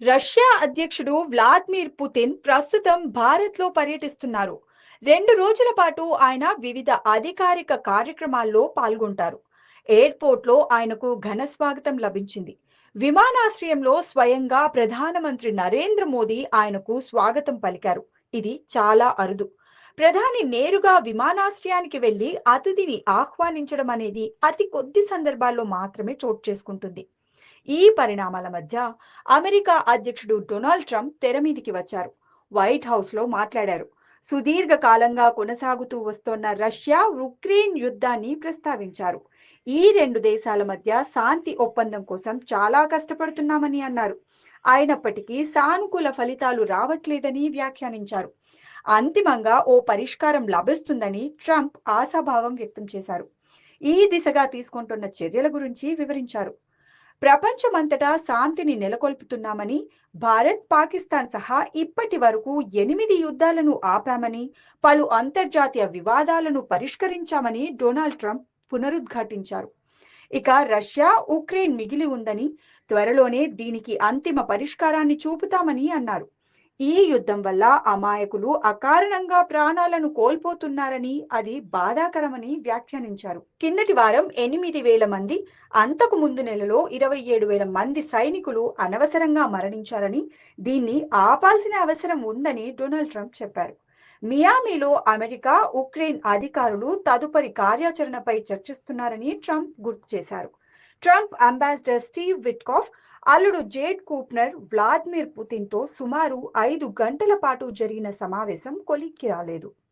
Russia అధ్యక్షుడు Vladimir Putin ప్రస్తుతం భారత్లో పర్యటిస్తున్నారు. రెండు రోజుల పాటు ఆయన వివిధ అధికారిక కార్యక్రమాల్లో పాల్గొంటారు. ఎయిర్పోర్ట్లో ఆయనకు ఘన స్వాగతం లభించింది. విమానాశ్రయంలో స్వయంగా ప్రధానమంత్రి నరేంద్ర మోదీ ఆయనకు స్వాగతం పలికారు. ఇది చాలా అరుదు. ప్రధాని నేరుగా విమానాశ్రయానికి వెళ్ళి అతిథిని ఆహ్వానించడం అనేది అతి కొద్ది సందర్భాల్లో మాత్రమే చోటు చేసుకుంటుంది. ఈ పరిణామాల మధ్య అమెరికా అధ్యక్షుడు డొనాల్డ్ ట్రంప్ తెర మీదికి వచ్చారు. వైట్ హౌస్లో మాట్లాడారు. సుదీర్ఘ కాలంగా కొనసాగుతూ వస్తోన్న రష్యా ఉక్రెయిన్ యుద్ధాన్ని ప్రస్తావించారు. ఈ రెండు దేశాల మధ్య శాంతి ఒప్పందం కోసం చాలా కష్టపడుతున్నామని అన్నారు. అయినప్పటికీ సానుకూల ఫలితాలు రావట్లేదని వ్యాఖ్యానించారు. అంతిమంగా ఓ పరిష్కారం లభిస్తుందని ట్రంప్ ఆశాభావం వ్యక్తం చేశారు. ఈ దిశగా తీసుకుంటున్న చర్యల గురించి వివరించారు. ప్రపంచమంతటా శాంతిని నెలకొల్పుతున్నామని భారత్ పాకిస్తాన్ సహా ఇప్పటి వరకు ఎనిమిది యుద్ధాలను ఆపామని పలు అంతర్జాతీయ వివాదాలను పరిష్కరించామని డొనాల్డ్ ట్రంప్ పునరుద్ఘాటించారు. ఇక రష్యా ఉక్రెయిన్ మిగిలి ఉందని త్వరలోనే దీనికి అంతిమ పరిష్కారాన్ని చూపుతామని అన్నారు. ఈ యుద్ధం వల్ల అమాయకులు అకారణంగా ప్రాణాలను కోల్పోతున్నారని అది బాధాకరమని వ్యాఖ్యానించారు. కిందటి వారం ఎనిమిది వేల మంది అంతకు ముందు నెలలో ఇరవై ఏడు వేల మంది సైనికులు అనవసరంగా మరణించారని దీన్ని ఆపాల్సిన అవసరం ఉందని డొనాల్డ్ ట్రంప్ చెప్పారు. మియామిలో అమెరికా ఉక్రెయిన్ అధికారులు తదుపరి కార్యాచరణపై చర్చిస్తున్నారని ట్రంప్ గుర్తు చేశారు. ట్రంప్ అంబాసిడర్ స్టీవ్ విట్కాఫ్ అల్లుడు జేడ్ కూప్నర్ వ్లాదిమిర్ పుతిన్తో సుమారు ఐదు గంటల పాటు జరిగిన సమావేశం కొలిక్కి రాలేదు.